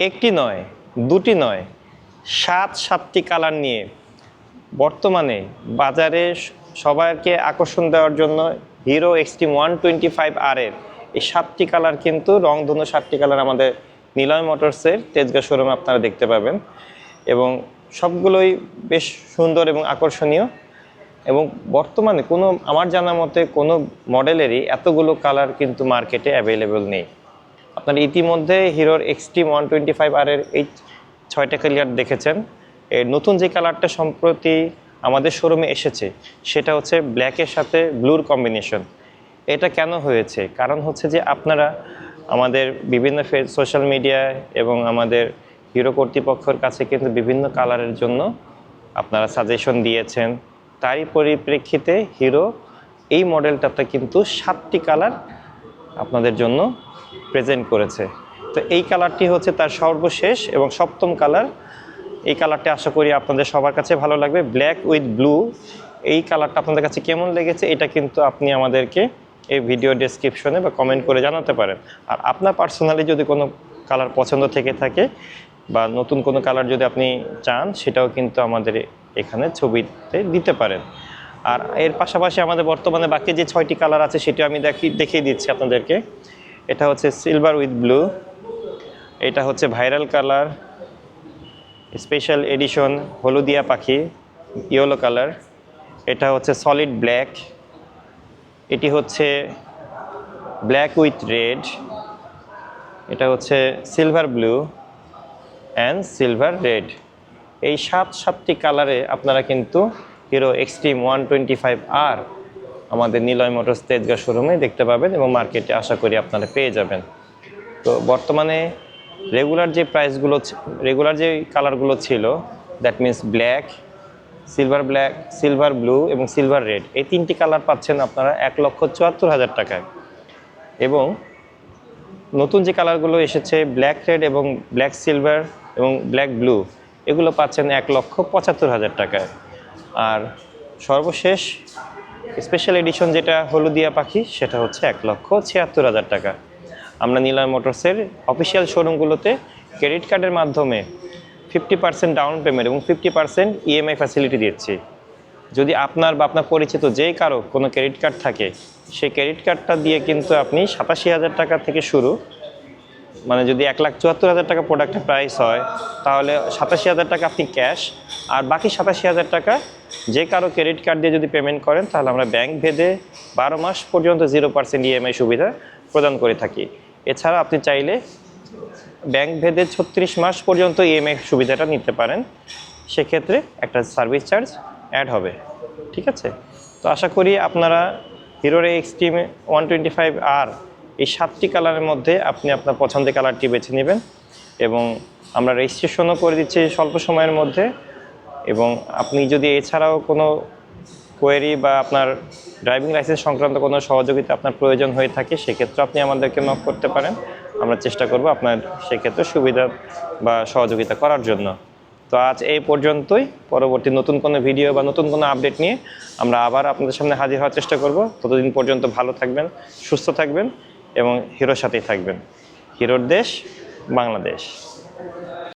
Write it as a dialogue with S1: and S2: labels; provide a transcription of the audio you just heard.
S1: একটি নয়, দুটি নয়, সাত সাতটি কালার নিয়ে বর্তমানে বাজারে সবাইকে আকর্ষণ দেওয়ার জন্য Hero Xtreme one twenty five R এর এই সাতটি কালার কিন্তু রংধনু সাতটি কালার আমাদের নিলয় মোটরসের তেজগা শোরুমে আপনারা দেখতে পাবেন এবং সবগুলোই বেশ সুন্দর এবং আকর্ষণীয় এবং বর্তমানে কোনো, আমার জানা মতে কোনো মডেলেরই এতগুলো কালার কিন্তু মার্কেটে অ্যাভেলেবেল নেই। আপনারা ইতিমধ্যে হিরোর Xtreme one twenty five R এর এই ছয়টা কালার দেখেছেন। এর নতুন যে কালারটা সম্প্রতি আমাদের শোরুমে এসেছে, সেটা হচ্ছে ব্ল্যাকের সাথে ব্লুর কম্বিনেশন এটা কেন হয়েছে? কারণ হচ্ছে যে আপনারা আমাদের বিভিন্ন সোশ্যাল মিডিয়ায় এবং আমাদের হিরো কর্তৃপক্ষের কাছে কিন্তু বিভিন্ন কালারের জন্য আপনারা সাজেশন দিয়েছেন। তারই পরিপ্রেক্ষিতে হিরো এই মডেলটাতে কিন্তু সাতটি কালার আপনাদের জন্য প্রেজেন্ট করেছে। তো এই কালারটি হচ্ছে তার সর্বশেষ এবং সপ্তম কালার এই কালারটা আশা করি আপনাদের সবার কাছে ভালো লাগবে। ব্ল্যাক উইথ ব্লু এই কালারটা আপনাদের কাছে কেমন লেগেছে এটা কিন্তু আপনি আমাদেরকে এই ভিডিও ডেসক্রিপশনে বা কমেন্ট করে জানাতে পারেন। আর আপনার পার্সোনালি যদি কোনো কালার পছন্দ থেকে থাকে বা নতুন কোনো কালার যদি আপনি চান, সেটাও কিন্তু আমাদের এখানে ছবিতে দিতে পারেন। আর এর পাশাপাশি আমাদের বর্তমানে বাকি যে ছয়টি কালার আছে সেটা আমি দেখি, দেখিয়ে দিচ্ছি আপনাদেরকে। এটা হচ্ছে সিলভার উইথ ব্লু এটা হচ্ছে ভাইরাল কালার স্পেশাল এডিশন হলুদিয়া পাখি ইয়েলো কালার এটা হচ্ছে সলিড ব্ল্যাক এটি হচ্ছে ব্ল্যাক উইথ রেড এটা হচ্ছে silver blue and silver red এই সাত সাতটি কালারে আপনারা কিন্তু Hero Xtreme one twenty five R আমাদের নিলয় মোটরস তেজগা শোরুমে দেখতে পাবেন এবং মার্কেটে আশা করি আপনারা পেয়ে যাবেন। তো বর্তমানে রেগুলার যে প্রাইসগুলো রেগুলার যে কালারগুলো ছিল that means black silver black silver blue এবং সিলভার রেড এই তিনটি কালার পাচ্ছেন আপনারা এক লক্ষ চুয়াত্তর হাজার টাকায়। এবং নতুন যে কালারগুলো এসেছে ব্ল্যাক রেড এবং ব্ল্যাক সিলভার এবং ব্ল্যাক ব্লু এগুলো পাচ্ছেন এক লক্ষ পঁচাত্তর হাজার টাকায়। আর সর্বশেষ স্পেশাল এডিশন যেটা হলুদিয়া পাখি, সেটা হচ্ছে এক লক্ষ ছিয়াত্তর হাজার টাকা। আমরা নীলয় মোটরসের অফিসিয়াল শোরুমগুলোতে ক্রেডিট কার্ডের মাধ্যমে ফিফটি পার্সেন্ট ডাউন পেমেন্ট এবং ফিফটি পার্সেন্ট ইএমআই ফ্যাসিলিটি দিচ্ছি। যদি আপনার বা আপনার পরিচিত যেই কারও কোনো ক্রেডিট কার্ড থাকে, সেই ক্রেডিট কার্ডটা দিয়ে কিন্তু আপনি সাতাশি হাজার টাকা থেকে শুরু মানে যদি এক লাখ চুয়াত্তর হাজার টাকা প্রোডাক্টের প্রাইস হয়, তাহলে সাতাশি হাজার টাকা আপনি ক্যাশ আর বাকি সাতাশি হাজার টাকা যে কারও ক্রেডিট কার্ড দিয়ে যদি পেমেন্ট করেন, তাহলে আমরা ব্যাংক ভেদে বারো মাস পর্যন্ত জিরো পার্সেন্ট ইএমআই সুবিধা প্রদান করে থাকি। এছাড়া আপনি চাইলে ব্যাংক ভেদে ছত্রিশ মাস পর্যন্ত ইএমআই সুবিধাটা নিতে পারেন। সেক্ষেত্রে একটা সার্ভিস চার্জ অ্যাড হবে। ঠিক আছে? তো আশা করি আপনারা হিরোর Xtreme one twenty five R এই সাতটি কালারের মধ্যে আপনি আপনার পছন্দের কালারটি বেছে নেবেন এবং আমরা রেজিস্ট্রেশনও করে দিচ্ছি স্বল্প সময়ের মধ্যে এবং আপনি যদি এছাড়াও কোনো কোয়েরি বা আপনার ড্রাইভিং লাইসেন্স সংক্রান্ত কোনো সহযোগিতা আপনার প্রয়োজন হয়ে থাকে, সেক্ষেত্রে আপনি আমাদেরকে নক করতে পারেন। আমরা চেষ্টা করব আপনার সেক্ষেত্রে সুবিধা বা সহযোগিতা করার জন্য। তো আজ এই পর্যন্তই। পরবর্তী নতুন কোনো ভিডিও বা নতুন কোনো আপডেট নিয়ে আমরা আবার আপনাদের সামনে হাজির হওয়ার চেষ্টা করব। ততদিন পর্যন্ত ভালো থাকবেন, সুস্থ থাকবেন। এবং হিরোর সাথেই থাকবেন। হিরোর দেশ বাংলাদেশ।